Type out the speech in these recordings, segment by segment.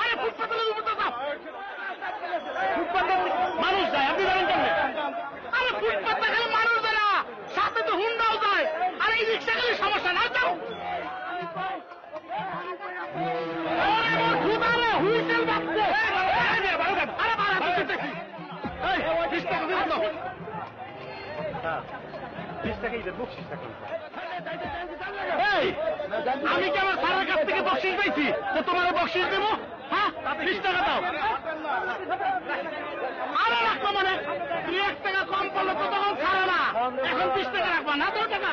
আরে ফুটপাতে ফুটপাতে মানুষ যায় আপনি জানেন কেমনে আরে ফুটপাতে খালি মানুষ যায় না সাথে তো হুন্ডাও যায় আর এই রিক্সা খালি সমস্যা না তো হুইসেল বাজছে আরে বাড়া দিতেছি এই বিশ টাকা দিন তো এই, আমি কি আমার স্যারের কাছ থেকে বকশিস পাইছি? তো তোমার বকশিস দেবো? হ্যাঁ? বিশ টাকা দাও। আরও রাখব মানে? দুই এক টাকা কম তো তখন ছাড়ে না। এখন বিশ টাকা রাখবা না? দশ টাকা।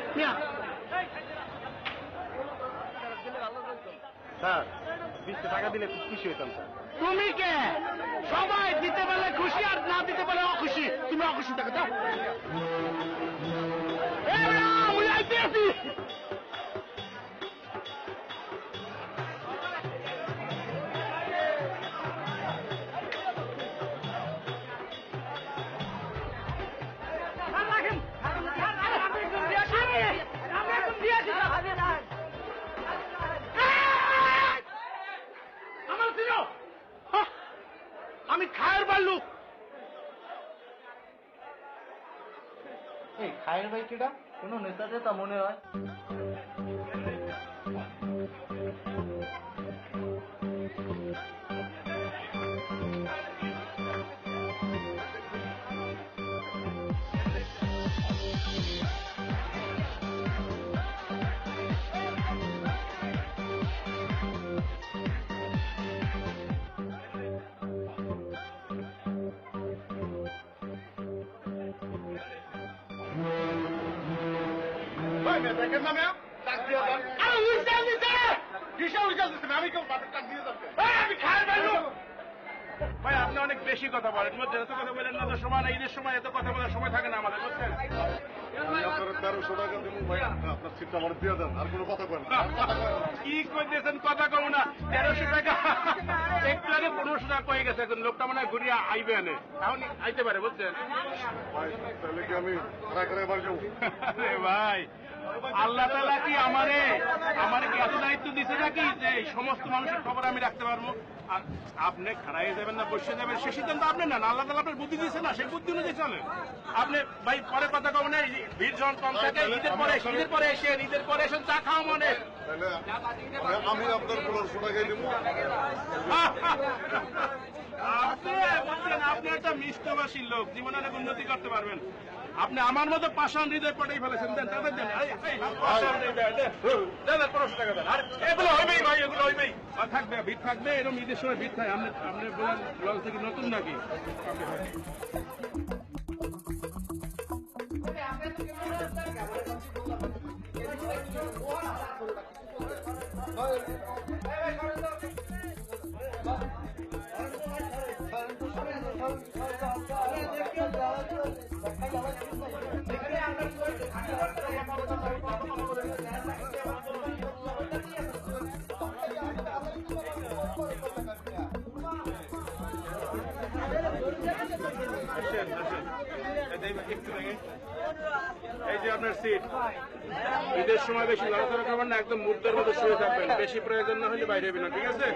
স্যার বিশ টাকা দিলে খুব খুশি হইতাম স্যার। তুমি কে? সবাই দিতে পারলে খুশি আর না দিতে পারলে অখুশি। তুমি অখুশি থাকো দাও সাহের ভাই কোনো নেতাতে তা মনে হয় আমি ভাই আপনি অনেক বেশি কথা বলেন। মধ্যে এত কথা বলেন না তো সময় না ঈদের সময় এত কথা বলার সময় থাকে না আমাদের বুঝছেন? তেরোশো টাকা দেবো ভাই আপনার সিটটা আমার দিয়ে দেন আর কোনো কথা বলেন কি করতেছেন কথা কম না। তেরোশো টাকা। একটু আগে পনেরোশো টাকা কয়ে গেছে এখন লোকটা মনে হয় ঘুরিয়ে আইবে আনে এখন আইতে পারে বুঝছেন? ভাই তাহলে কি আমি ভাই আল্লাহ তালা কি আমারে আমারে কি এত দায়িত্ব দিছে নাকি যে সমস্ত মানুষের খবর আমি রাখতে পারব? আর আপনি খাড়াই যাবেন না বসে যাবেন সে সিদ্ধান্ত আপনি না আল্লাহ তালা আপনার বুদ্ধি দিয়েছে না সেই বুদ্ধি অনুযায়ী চলে আপনি ভাই পরে কথা কম না ভিড় যখন কম থাকে ঈদের পরে ঈদের পরে এসে ঈদের পরে এসে চা খাওয়া মনে। আমি- আপনার টাকাই দেবো আপনি বলছেন আপনি একটা মিষ্টভাষী লোক জীবনে অনেক উন্নতি করতে পারবেন। আপনি আমার মতো পাষাণ হৃদয় পটাই ফেলেছেন দেন তাদের দেন। এগুলো হইবেই ভাই এগুলো হইবেই। আর থাকবে ভিড় থাকবে এরকম ঈদের সময় ভিড় থাকে। আপনি আপনি বলেন লঞ্চ থেকে নতুন নাকি? तिकडे এই যে আপনার সিট ঈদের সময় বেশি লড়াচড়া করবেন না একদম মুদ্রার মতো শুয়ে থাকবেন। বেশি প্রয়োজন না হলে বাইরে না ঠিক আছে?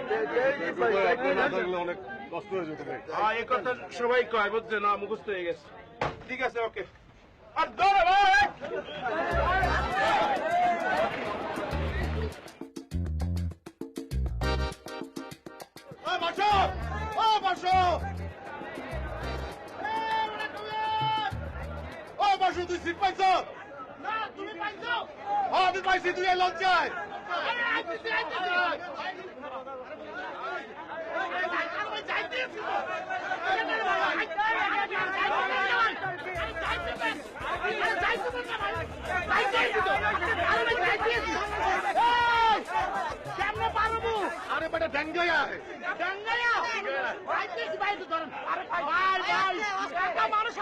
অনেক কষ্ট হয়ে যেত হ্যাঁ এই কথা সবাই কয় বুঝছে না মুখস্থ হয়ে গেছে। ঠিক আছে ওকে আর পাইছ? হ্যাঁ, আমি পাইছি তুই লজ্জায়। কেমনে আরে বেটা ড্যাঙ্গাইয়া ড্যাঙ্গাইয়া বাইতে বাইতে ধরেন। আরে ভাই মানুষ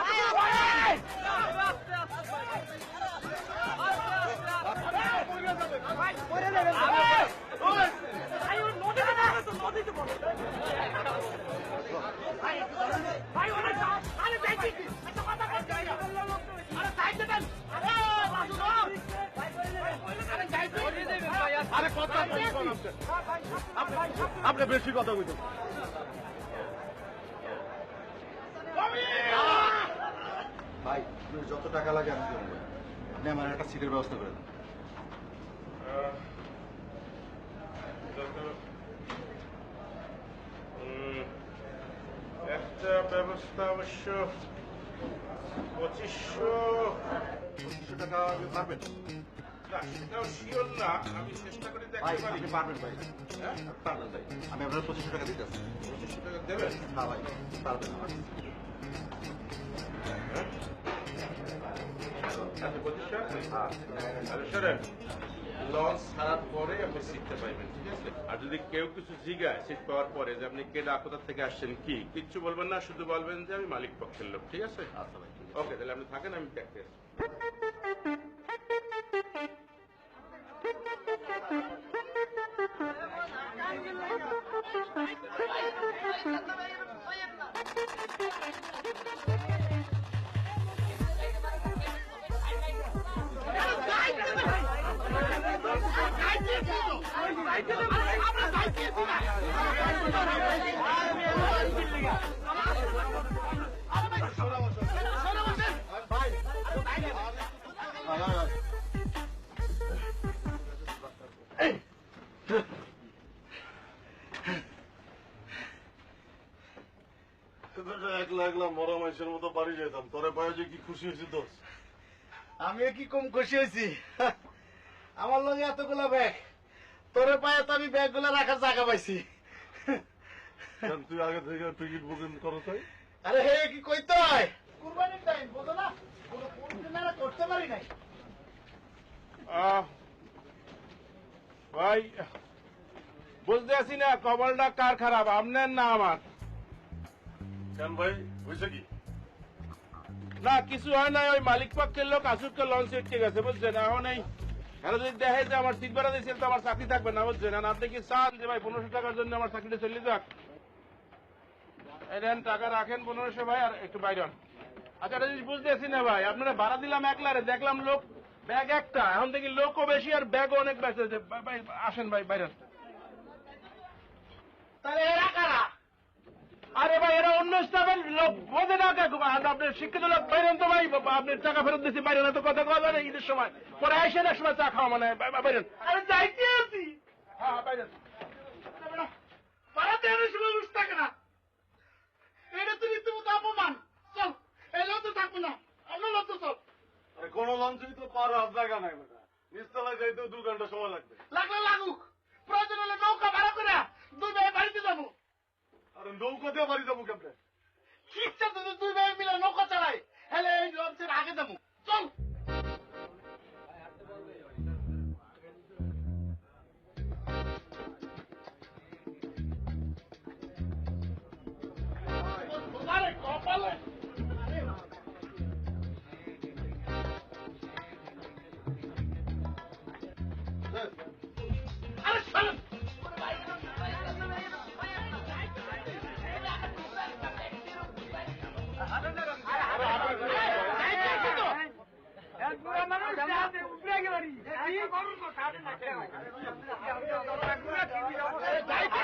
আপনি। বেশি কথা বুঝতে ভাই যত টাকা লাগে আমি আপনি আমার একটা সিটের ব্যবস্থা করে দেন। একটা ব্যবস্থা অবশ্য পঁচিশশো পঁচিশশো টাকা পারবেন সেটাও শিওর না আমি চেষ্টা করে দেখতে পারি পারবেন ভাই হ্যাঁ পারবেন ভাই আমি আপনার পঁচিশশো টাকা দিতে আসছি পঁচিশশো টাকা দেবেন হ্যাঁ ভাই পারবেন আমার আচ্ছা পঁচিশশো আচ্ছা শোনেন লঞ্চ ছাড়ার পরে আপনি সিটটা পাইবেন ঠিক আছে? আর যদি কেউ কিছু জিগায় সিট পাওয়ার পরে যে আপনি কে কোথা থেকে আসছেন কি কিচ্ছু বলবেন না শুধু বলবেন যে আমি মালিক পক্ষের লোক ঠিক আছে? আচ্ছা ভাই ঠিক আছে। ওকে তাহলে আপনি থাকেন আমি দেখতে আসছি ভাই, একলা বাড়ি যেতাম তোরে পায়ে যে কি খুশি হয়েছি দোষ? আমি কি কম খুশি হয়েছি? আমার লগে এতগুলা ব্যাগ। তোরে পায়ে তো আমি ব্যাগগুলা রাখার জায়গা পাইছি। তুই আগে থেকে টিকিট বুকিং করো তাই? আরে হে কি কইতে হয়? কুরবানির টাইম বোঝো না? কোনো করতে পারি নাই। আহ, ভাই বুঝতে আছি না কবলটা কার খারাপ আপনার না আমার? কেন ভাই হয়েছে কি? না কিছু হয় না ওই মালিক পক্ষের লোক আসুককে লঞ্চ ঠিক গেছে বুঝছেন? এখন এই এখন যদি দেখে যে আমার সিট তো আমার চাকরি থাকবে না, বুঝছেন? আপনি কি চান যে ভাই পনেরোশো টাকার জন্য আমার চাকরিটা চলে যাক এই নেন, টাকা রাখেন পনেরোশো ভাই, আর একটু বাইরে আচ্ছা একটা জিনিস বুঝতেছি না ভাই, আপনারা ভাড়া দিলাম একলারে দেখলাম লোক, ব্যাগ একটা, এখন দেখি লোকও বেশি আর ব্যাগও অনেক আসেন ভাই, বাইরে তাহলে এরা আরে ভাই এরা অন্য স্টাফের লোক বোঝে না কাকু আর আপনি শিক্ষিত লোক বাইরেন তো ভাই আপনি টাকা ফেরত দিচ্ছি বাইরে না তো কথা কথা না ঈদের সময়। পরে আসেন এক সময় চা খাওয়া মানে বাইরেন। আরে যাইতে আছি। হ্যাঁ বাইরেন। পাড়াতে এনে সময় বুঝ থাকে না। এটা তো রীতিমতো অপমান। চল এই লজ্জা থাকব না। অন্য লজ্জা চল। আরে লঞ্চই তো পার জায়গা নাই বেটা। নিচতলায় যাইতে দু ঘণ্টা সময় লাগবে। লাগলে লাগুক। প্রয়োজন হলে নৌকা ভাড়া করে দুই ভাই বাড়িতে যাব আরে নৌকা বাড়ি যাব কেমনে? তো ভাই মিলে নৌকা চালাই। হ্যালে এই লঞ্চের আগে যাব। চল। কপালে যাইতে